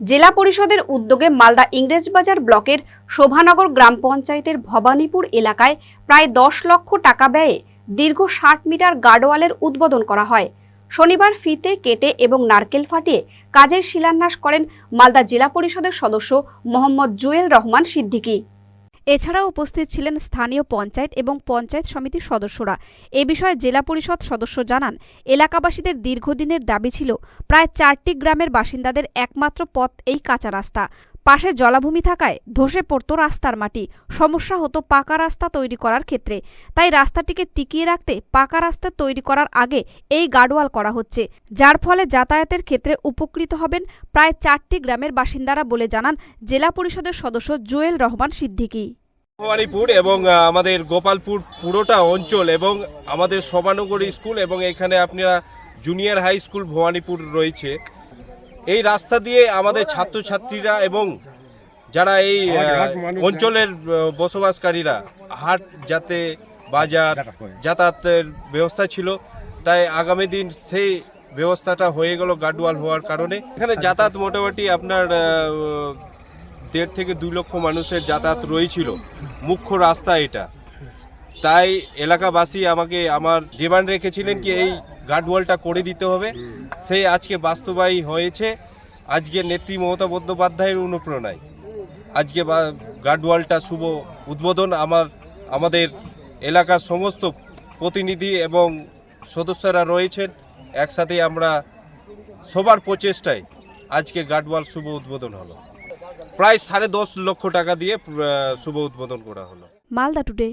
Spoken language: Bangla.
জেলা পরিষদের উদ্যোগে মালদা ইংরেজবাজার ব্লকের শোভানগর গ্রাম পঞ্চায়েতের ভবানীপুর এলাকায় প্রায় দশ লক্ষ টাকা ব্যয়ে দীর্ঘ ষাট মিটার গার্ডওয়ালের উদ্বোধন করা হয়। শনিবার ফিতে কেটে এবং নারকেল ফাটিয়ে কাজের শিলান্যাস করেন মালদা জেলা পরিষদের সদস্য মোহাম্মদ জুয়েল রহমান সিদ্দিকী। এছাড়াও উপস্থিত ছিলেন স্থানীয় পঞ্চায়েত এবং পঞ্চায়েত সমিতির সদস্যরা। এ বিষয়ে জেলা পরিষদ সদস্য জানান, এলাকাবাসীদের দীর্ঘদিনের দাবি ছিল, প্রায় চারটি গ্রামের বাসিন্দাদের একমাত্র পথ এই কাঁচা রাস্তা। পাশে জলাভূমি থাকায় ধসে পড়তো রাস্তার মাটি। সমস্যা হতো পাকা রাস্তা তৈরি করার ক্ষেত্রে। তাই রাস্তাটিকে টিকিয়ে রাখতে পাকা রাস্তা তৈরি করার আগে এই গার্ডওয়াল করা হচ্ছে। যার ফলে যাতায়াতের ক্ষেত্রে উপকৃত হবেন প্রায় চারটি গ্রামের বাসিন্দারা বলে জানান জেলা পরিষদের সদস্য জুয়েল রহমান সিদ্দিকী। ভবানীপুর এবং আমাদের গোপালপুর পুরোটা অঞ্চল এবং আমাদের শোভানগর স্কুল এবং এখানে আপনারা জুনিয়র হাই স্কুল ভবানীপুর রয়েছে। এই রাস্তা দিয়ে আমাদের ছাত্রছাত্রীরা এবং যারা এই অঞ্চলের বসবাসকারীরা হাট যাতে বাজার যাতায়াতের ব্যবস্থা ছিল তাই আগামী দিন সেই ব্যবস্থাটা হয়ে গেল গার্ডওয়াল হওয়ার কারণে। এখানে যাতায়াত মোটামুটি আপনার দেড় থেকে দুই লক্ষ মানুষের যাতায়াত রয়েছিল। মুখ্য রাস্তা এটা। তাই এলাকাবাসী আমাকে আমার ডিমান্ড রেখেছিলেন কি এই গার্ডওয়ালটা করে দিতে হবে। সেই আজকে বাস্তবায়ী হয়েছে। আজকে নেত্রী মমতা বন্দ্যোপাধ্যায়ের অনুপ্রেরণায়। আজকে গার্ডওয়ালটা শুভ উদ্বোধন আমার, আমাদের এলাকার সমস্ত প্রতিনিধি এবং সদস্যরা রয়েছেন। একসাথে আমরা সবার প্রচেষ্টায় আজকে গার্ডওয়াল শুভ উদ্বোধন হলো। প্রায় সাড়ে দশ লক্ষ টাকা দিয়ে শুভ উদ্বোধন করা হলো। মালদা টুডে।